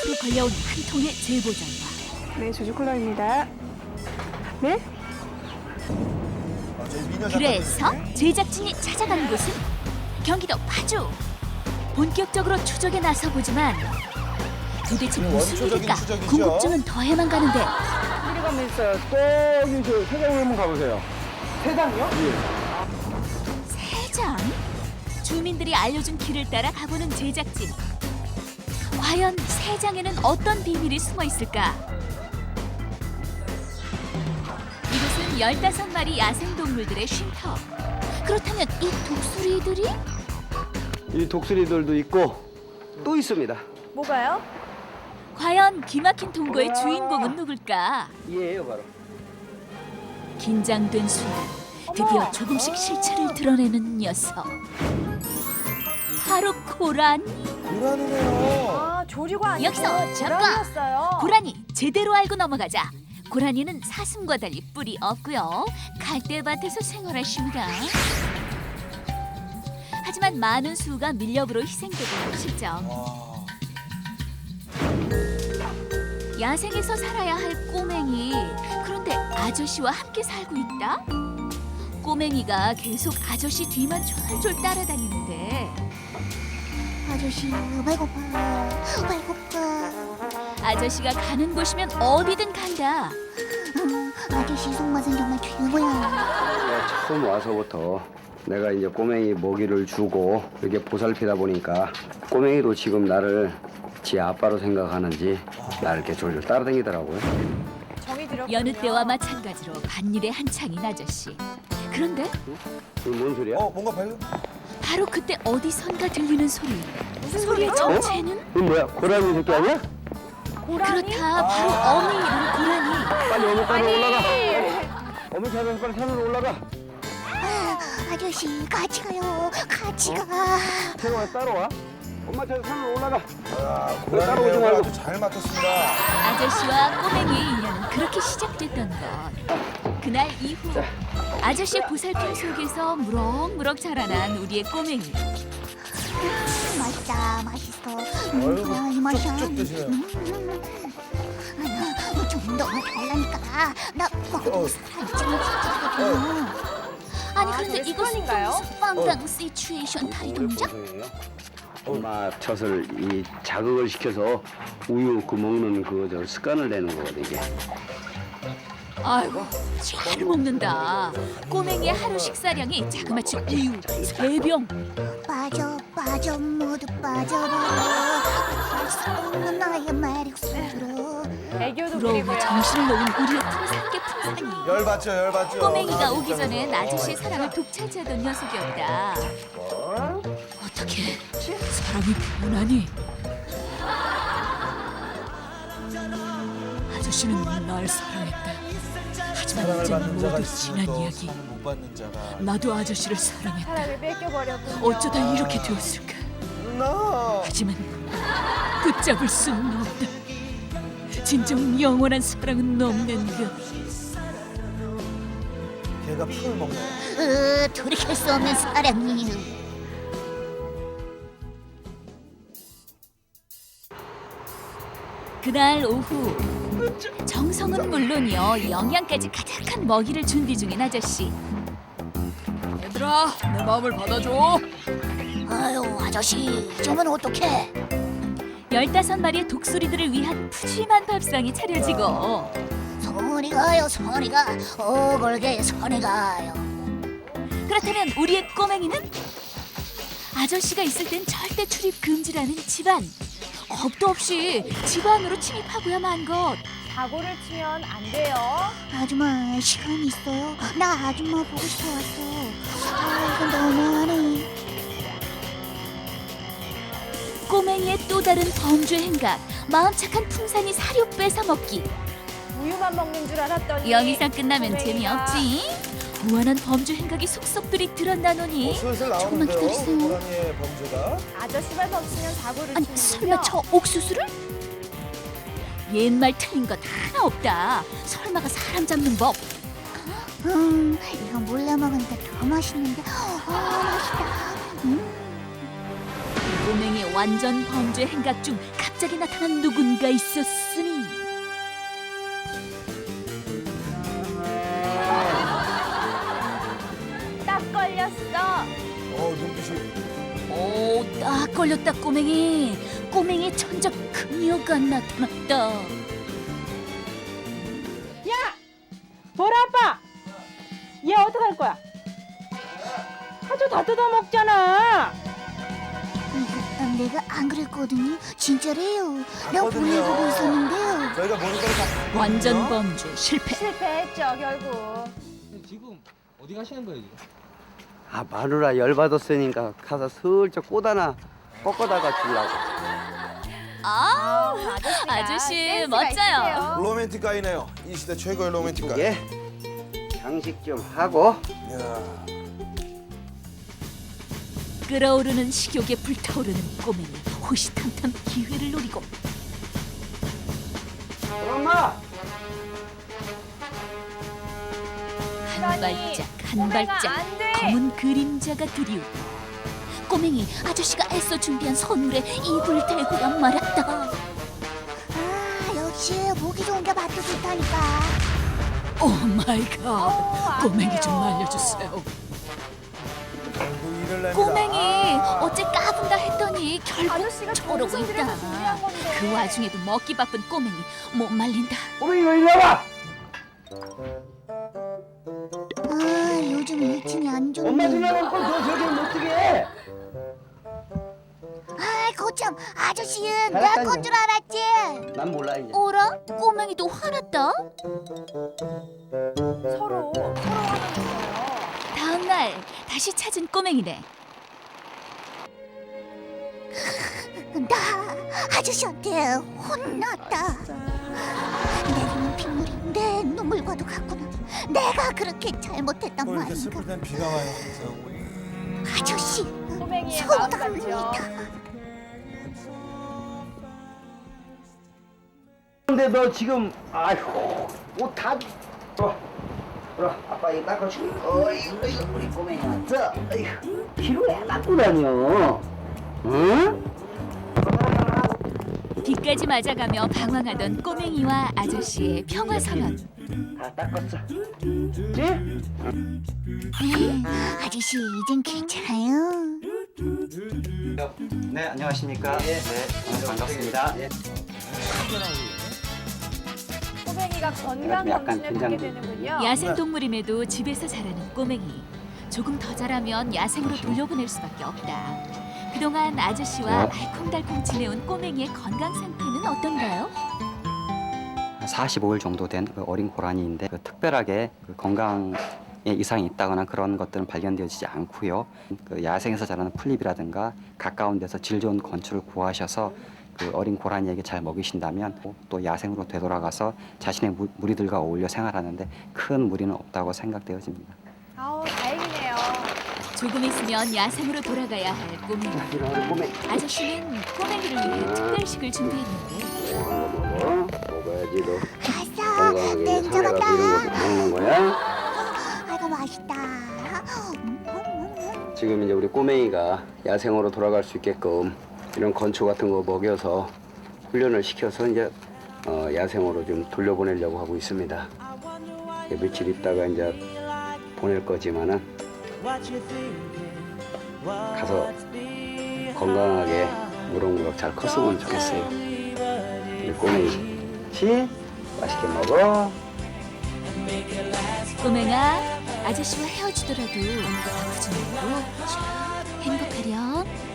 앞으로 걸려온 한 통의 제보전과 네, 조지 콜라입니다. 네? 아, 저희 미녀 그래서. 제작진이 찾아간 곳은 경기도 파주. 본격적으로 추적에 나서보지만 도대체 그 무슨 원초적인 일일까 추적이죠. 궁금증은 더해만 가는데 가면 있어요. 저기 저 세상에 한번 가보세요. 세상이요? 세장 주민들이 알려준 길을 따라 가보는 제작진. 과연 세 장에는 어떤 비밀이 숨어 있을까? 이곳은 15마리 야생동물들의 쉼터. 그렇다면 이 독수리들이 이 독수리들도 있고 또 있습니다. 뭐가요? 과연 기막힌 동거의 주인공은 누굴까? 얘예요 바로. 긴장된 순간 드디어 조금씩 실체를 드러내는 녀석. 바로 고라니. 고라니네요. 아 조류가 아니고 여기서 잠깐! 고라니였어요. 고라니 제대로 알고 넘어가자. 고라니는 사슴과 달리 뿔이 없고요. 갈대밭에서 생활하십니다. 하지만 많은 수가 밀렵으로 희생되고 실정. 와. 야생에서 살아야 할 꼬맹이. 그런데 아저씨와 함께 살고 있다? 꼬맹이가 계속 아저씨 뒤만 졸졸 따라다니는데 아저씨 배고파 배고파 아저씨가 가는 곳이면 어디든 간다. 음, 아저씨 속맛은 정말 최고야 처음 와서부터 내가 이제 꼬맹이 먹이를 주고 이렇게 보살피다 보니까 꼬맹이도 지금 나를 지 아빠로 생각하는지 나를 이렇게 졸졸 따라다니더라고요. 정이 들었군요. 여느 때와 마찬가지로 반일에 한창인 아저씨. 그런데 이거 뭔 소리야? 어, 뭔가 발견. 바로 그때 어디선가 들리는 소리. 무슨 소리의? 정체는 이거 뭐야? 고라니 새끼 아니야? 고라니? 그렇다. 바로 어미 이름 고라니. 빨리 어묵 산으로 올라가. 어묵 찾아서 빨리 산으로 올라가. 아, 아저씨 같이 가요 같이 가 태영아 따라와. 엄마 찾아 산으로 올라가. 아, 따라오지 고라니네요. 말고. 잘 맡았습니다. 아저씨와 꼬맹이의 인연은 그렇게 시작됐던 것. 그날 이후 아저씨 보살핌 속에서 무럭무럭 자라난 우리의 꼬맹이. 음, 맛있다 맛있어 음, 어이구, 그냥 이 맛이야 쭉쭉 드시네요. 좀더 달라니까 나 먹어도 어. 살찌면 진짜 아니 아, 그런데 저게 이거 습관인가요? 빵당 시츄에이션 다리 동작? 엄마 젖을 이 자극을 시켜서 우유 그 먹는 그저 습관을 내는 거거든 이게. 아이고 잘 먹는다. 꼬맹이의 하루 식사량이 자그마치 우유 세 병. 빠져 빠져 모두 빠져버려 할수 없는 나의 매력 속으로 애교도 부러움에. 정신을 놓은 우리의 풍산계 풍산이. 열받죠, 열받죠. 꼬맹이가 아, 오기 무서워. 아저씨의 사랑을 독차지하던 녀석이었다. 어떻게 사람이 변하니? 아저씨는 날 사랑했다. 하지만 사랑을 이제는 받는 자가 모두 있으면 지난 또 이야기. 사랑을 못 받는 자가. 나도 아저씨를 사랑했다. 사랑을 뺏겨버렸군요. 어쩌다 이렇게 되었을까? 나. 하지만 붙잡을 수는 없다. 진정 영원한 사랑은 없는 것. 걔가 풀을 먹네. 으, 돌이킬 수 없는 사랑이 그날 오후 정성은 물론이요. 영양까지 가득한 먹이를 준비 중인 아저씨. 얘들아 내 마음을 받아줘. 아유 아저씨 저면 어떡해? 15마리의 독수리들을 위한 푸짐한 밥상이 차려지고. 손이 가요 손이 가. 오골게 손이 가요 그렇다면 우리의 꼬맹이는? 아저씨가 있을 땐 절대 출입 금지라는 집안. 겁도 없이 집 안으로 침입하고야만 것 사고를 치면 안 돼요. 아줌마 시간 있어요? 나 아줌마 보고 싶어 왔어 아 이건 너무하네 꼬맹이의 또 다른 범죄 행각 마음 착한 풍산이 사료 뺏어 먹기 우유만 먹는 줄 알았더니 여기서 끝나면 꼬맹이가 재미없지 무한한 범죄 행각이 속속들이 드러나노니 어, 슬슬 조금만 나오는데요. 기다리세요. 범죄가. 아저씨만 덮치면 사고를 아니 치는군요. 설마 저 옥수수를? 옛말 틀린 것 하나 없다 설마가 사람 잡는 법 음 이거 몰래 먹으니까 더 맛있는데 아 맛있다 음. 꼬맹이 완전 범죄 행각 중 갑자기 나타난 누군가 있었으니 딱 걸렸어. 어 눈빛이 오, 딱 걸렸다 꼬맹이. 꼬맹이 천적 그녀가 나타났다. 보라 아빠. 얘 어떡할 거야? 하도 다 뜯어 먹잖아. 아, 내가 안 그랬거든요. 진짜래요. 나 봤거든요. 보내보고 있었는데요. 저희가 모니터를 다 완전 범죄 실패. 실패했죠 결국. 지금 어디 가시는 거예요 지금? 아 마누라 열받았으니까 가서 슬쩍 꽃 하나 꺾어다가 주려고 아, 아저씨가 아저씨, 센스가 멋져요. 있으세요. 로맨틱 가이네요. 이 시대 최고의 로맨틱 가이. 이게 장식 좀 하고 야, 끓어오르는 식욕에 불타오르는 꼬맹이 호시탐탐 기회를 노리고 엄마 한 발짝 한 꼬맹아, 발짝 안 돼. 검은 그림자가 들이오고 꼬맹이 아저씨가 애써 준비한 선물에 입을 대고야 말았다. 아, 역시 보기 좋은 게 맛도 좋다니까. 오 마이 갓. 안 꼬맹이 좀 일을 냅니다. 꼬맹이 아, 어째 까분다 했더니 결국 아저씨가 저러고 정성들여서 있다. 준비한 건데. 그 와중에도 먹기 바쁜 꼬맹이 못 말린다. 꼬맹이 너 이리 와봐 아, 요즘 일진이 안 좋네. 엄마 전화놓고 너 저기 못 쓰게 해 아, 거참 아저씨는 내가 건줄 알았지. 난 몰라 이제 오라? 꼬맹이도 화났다? 서로 서로 하는 거예요. 다음 날 다시 찾은 꼬맹이네. 나 아저씨한테 혼났다. 내 눈은 빗물이 내 눈물과도 같구나. 내가 그렇게 잘못했단 또 이렇게 말인가. 슬플 땐 비가 와요. 아저씨, 꼬맹이의. 마음가짐. 근데 너 지금 아휴 옷다 들어와 들어와 아빠 이거 닦아줄게 어이 어이 우리 꼬맹이 왔어 어이구 피로에 닦고 다녀 응? 뒤까지 맞아가며 방황하던 꼬맹이와 아저씨의 평화 선언. 다 닦았어 네? 아저씨 이젠 괜찮아요. 네, 안녕하십니까. 네, 오늘 반갑습니다. 꼬맹이가 건강 약간 검진을 받게 긴장돼. 되는군요. 야생동물임에도 집에서 자라는 꼬맹이. 조금 더 자라면 야생으로 돌려보낼 수밖에 없다. 그동안 아저씨와 알콩달콩 지내온 꼬맹이의 건강 상태는 어떤가요? 45일 정도 된그 어린 고라니인데 그 특별하게 그 건강에 이상이 있다거나 그런 것들은 발견되어지지 않고요. 그 야생에서 자라는 풀잎이라든가 가까운 데서 질 좋은 건초를 구하셔서 그 어린 고라니에게 잘 먹이신다면 또 야생으로 되돌아가서 자신의 무, 무리들과 어울려 생활하는데 큰 무리는 없다고 생각되어집니다. 아우 다행이네요. 조금 있으면 야생으로 돌아가야 할 꼬맹이. 아저씨는 꼬맹이를 위해 특별식을 준비했는데 먹어 먹어야지 너 건강하게 사내가 잡았다. 이런 거 먹는 거야? 아이고 맛있다. 음, 음, 음. 지금 이제 우리 꼬맹이가 야생으로 돌아갈 수 있게끔 이런 건초 같은 거 먹여서 훈련을 시켜서 이제 어, 야생으로 좀 돌려보내려고 하고 있습니다. 며칠 있다가 이제 보낼 거지만은 가서 건강하게 무럭무럭 잘 컸으면 좋겠어요. 우리 꼬맹이, 치 맛있게 먹어. 꼬맹아 아저씨와 헤어지더라도 아프지 말고 행복하렴.